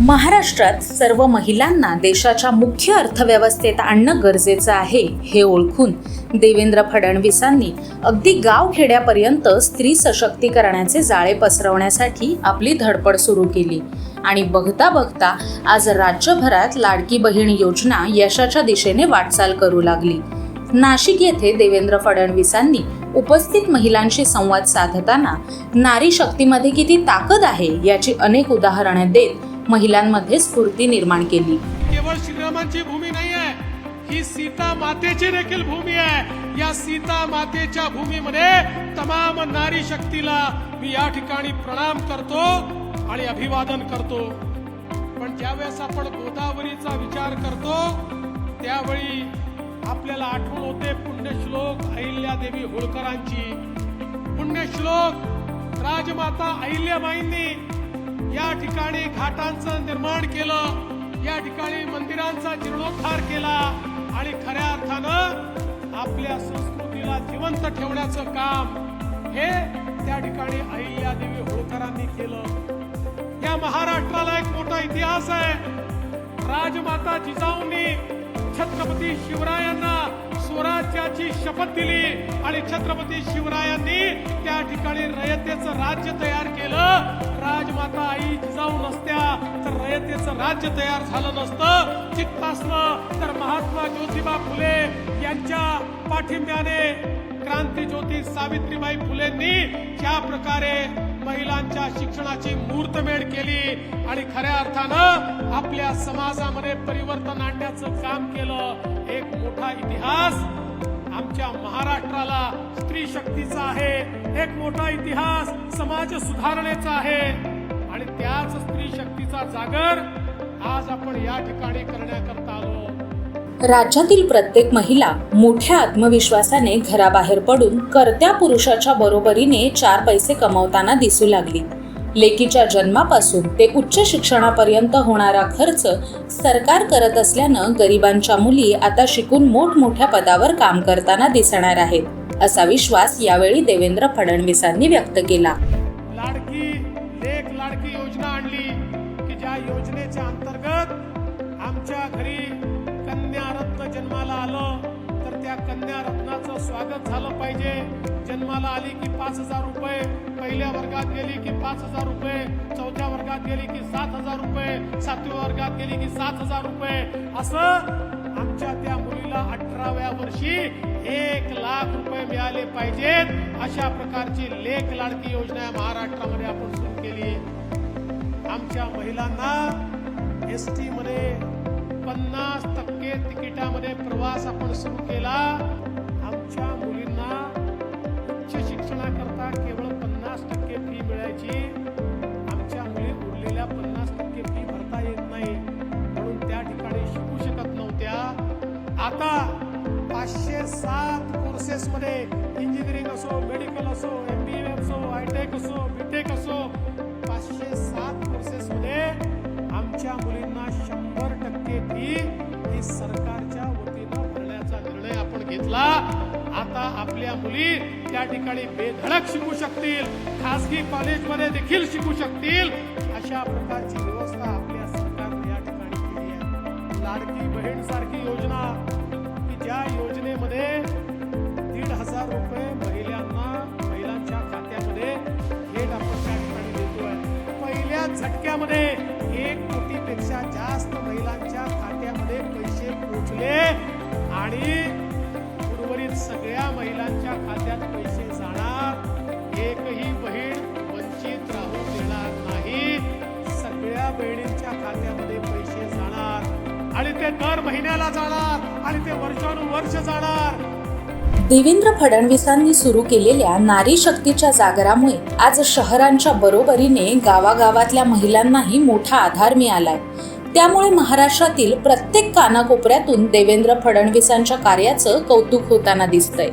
महाराष्ट्रात सर्व महिलांना देशाच्या मुख्य अर्थव्यवस्थेत आणणं गरजेचं आहे हे ओळखून देवेंद्र फडणवीसांनी अगदी गावखेड्यापर्यंत स्त्री सशक्तीकरणाचे जाळे पसरवण्यासाठी आपली धडपड सुरू केली. आणि बघता बघता आज राज्यभरात लाडकी बहीण योजना यशाच्या दिशेने वाटचाल करू लागली. नाशिक येथे देवेंद्र फडणवीसांनी उपस्थित महिलांशी संवाद साधताना नारी शक्तीमध्ये किती ताकद आहे याची अनेक उदाहरणे देत महिलांमध्ये स्फूर्ती निर्माण केली. केवळ श्रीरामांची भूमी नाही आहे ही सीता मातेची देखील भूमी आहे. या सीता मातेच्या भूमीमध्ये तमाम नारी शक्तीला मी या ठिकाणी प्रणाम करतो आणि अभिवादन करतो. पण ज्यावेळेस आपण गोदावरीचा विचार करतो त्यावेळी आपल्याला आठवण होते पुण्यश्लोक अहिल्यादेवी होळकरांची. पुण्यश्लोक राजमाता अहिल्याबाईंनी या ठिकाणी घाटांचं निर्माण केलं या ठिकाणी मंदिरांचा जीर्णोद्धार केला आणि खऱ्या अर्थानं आपल्या संस्कृतीला जिवंत ठेवण्याचं काम हे त्या ठिकाणी अहिल्यादेवी होळकरांनी केलं. या महाराष्ट्राला एक मोठा इतिहास आहे. राजमाता जिजाऊंनी छत्रपती शिवरायांना स्वराज्याची शपथ दिली आणि छत्रपती शिवरायांनी त्या ठिकाणी रयतेचं राज्य तयार केलं. राजमाता आई जिजाऊ नसत्या तर रयतेचं राज्य तयार झालं नसतं. तिथपासनं तर महात्मा ज्योतिबा फुले यांच्या पाठिंब्याने क्रांती ज्योती सावित्रीबाई फुलेंनी ज्या प्रकारे महिलांच्या शिक्षणाची मूर्तमेढ केली आणि खऱ्या अर्थानं आपल्या समाजामध्ये परिवर्तन आणण्याचं काम केलं एक मोठा इतिहास. आमच्या महाराष्ट्राला स्त्री शक्तीचा आहे एक मोठा इतिहास समाज सुधारणेचा आहे. आणि त्याच स्त्री शक्तीचा जागर आज आपण या ठिकाणी करण्याकरता आलो. राज्यातील प्रत्येक महिला मोठ्या आत्मविश्वासाने घराबाहेर पडून करत्या पुरुषाच्या बरोबरीने चार पैसे कमवताना दिसू लागली. लेकीच्या जन्मापासून ते उच्च शिक्षणापर्यंत होणारा खर्च सरकार करत असल्यानं गरिबांच्या मुली आता शिकून मोठमोठ्या पदावर काम करताना दिसणार आहेत असा विश्वास यावेळी देवेंद्र फडणवीसांनी व्यक्त केला. लाडकी लेख लाडकी योजना आणली की ज्या योजनेच्या अंतर्गत आमच्या घरी कन्या रत्नाचं स्वागत झालं पाहिजे. जन्माला आली की पाच हजार रुपये पहिल्या वर्गात गेली की पाच हजार रुपये चौथ्या वर्गात गेली की सात हजार रुपये सातव्या वर्गात गेली की सात हजार रुपये. असं आमच्या त्या मुलीला अठराव्या वर्षी एक लाख रुपये मिळाले पाहिजेत. अशा प्रकारची लेख लाडकी योजना महाराष्ट्रामध्ये आपण सुरू केली. आमच्या महिलांना एस टी मध्ये पन्नास टक्के तिकिटामध्ये प्रवास आपण सुरू केला. आमच्या मुलींना उच्च शिक्षणाकरता केवळ पन्नास टक्के फी मिळायची. आमच्या मुली उरलेल्या पन्नास टक्के फी भरता येत नाही. म्हणून त्या ठिकाणी शिकू शकत नव्हत्या. आता पाचशे सात कोर्सेसमध्ये इंजिनिअरिंग असो मेडिकल असो एम बी एम असो हायटेक असो बीटेक असो आता आपल्या मुली त्या ठिकाणी बेधडक शिकू शकतील. खासगी कॉलेजमध्ये देखील शिकू शकतील. अशा प्रकारची व्यवस्था आपल्या सरकारने या ठिकाणी केली आहे. लाडकी बहीण सारखी योजना की ज्या योजनेमध्ये दीड हजार रुपये महिलांना महिलांच्या खात्यामध्ये थेट आपण त्या ठिकाणी देतोय. पहिल्या झटक्यामध्ये एक कोटीपेक्षा जास्त महिलांच्या खात्यामध्ये पैसे पोहोचले आणि सगळ्या महिलांच्या खात्यात पैसे जाणार. एकही बहीण वंचित राहू देणार नाही. सगळ्या बहिणींच्या खात्यामध्ये पैसे जाणार. आणि ते दर महिन्याला जाणार. आणि ते वर्षानुवर्ष जाणार. देवेंद्र फडणवीसांनी सुरू केलेल्या नारी शक्तीच्या जागरामुळे आज शहरांच्या बरोबरीने गावागावातल्या महिलांनाही मोठा आधार मिळालाय. त्यामुळे महाराष्ट्रातील प्रत्येक कानाकोपऱ्यातून देवेंद्र फडणवीसांच्या कार्याचं कौतुक होताना दिसतंय.